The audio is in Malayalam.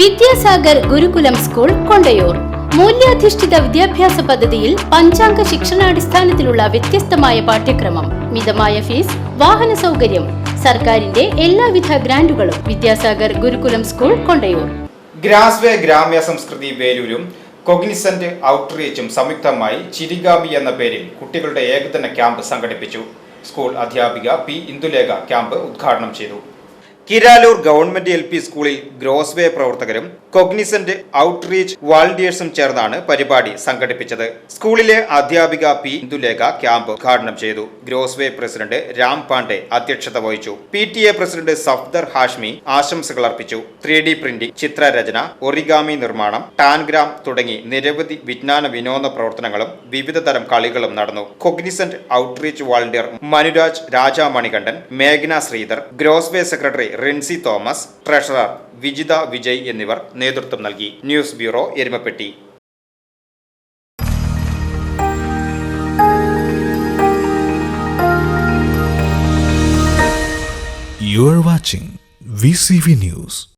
വിദ്യാസാഗർ ഗുരുകുലം സ്കൂൾ കൊണ്ടയൂർ. മൂല്യാധിഷ്ഠിത വിദ്യാഭ്യാസ പദ്ധതിയിൽ പഞ്ചാംഗ ശിക്ഷണാടിസ്ഥാനത്തിലുള്ള വ്യത്യസ്തമായ പാഠ്യക്രമം. മിതമായ ഫീസ് വാഹന സൗകര്യം സർക്കാരിന്റെ എല്ലാവിധ ഗ്രാന്റുകളും വിദ്യാസാഗർ ഗുരുകുലം സ്കൂൾ കൊണ്ടയൂർ. ഗ്രാസ്വേ ഗ്രാമ്യ സംസ്കൃതി വേലൂരും കൊഗ്നിസന്റ് ഔട്ട്റീച്ചും സംയുക്തമായി ചിരിഗാമി എന്ന പേരിൽ കുട്ടികളുടെ ഏകദിന ക്യാമ്പ് സംഘടിപ്പിച്ചു. സ്കൂൾ അധ്യാപിക പി ഇന്ദുലേഖ ക്യാമ്പ് ഉദ്ഘാടനം ചെയ്തു. കിരാലൂർ ഗവൺമെന്റ് എൽ പി സ്കൂളിൽ ഗ്രോസ്വേ പ്രവർത്തകരും കൊഗ്നിസന്റ് ഔട്ട്റീച്ച് വാളണ്ടിയേഴ്സും ചേർന്നാണ് പരിപാടി സംഘടിപ്പിച്ചത്. സ്കൂളിലെ അധ്യാപിക പി ഇന്ദുലേഖ ക്യാമ്പ് ഉദ്ഘാടനം ചെയ്തു. ഗ്രോസ്വേ പ്രസിഡന്റ് രാം പാണ്ഡെ അധ്യക്ഷത വഹിച്ചു. P T A president Safdar Hashmi ആശംസകൾ അർപ്പിച്ചു. ത്രീ ഡി പ്രിന്റിംഗ് ചിത്രരചന ഒറിഗാമി നിർമ്മാണം ടാൻഗ്രാം തുടങ്ങി നിരവധി വിജ്ഞാന വിനോദ പ്രവർത്തനങ്ങളും വിവിധ തരം കളികളും നടന്നു. Cognizant outreach volunteer Manuraj Rajamanikandan മേഘന Sridhar ഗ്രോസ്വേ secretary Rincy Thomas treasurer Vijitha Vijay എന്നിവർ നേതൃത്വം നൽകി news bureau Erumapetty You are watching VCV News.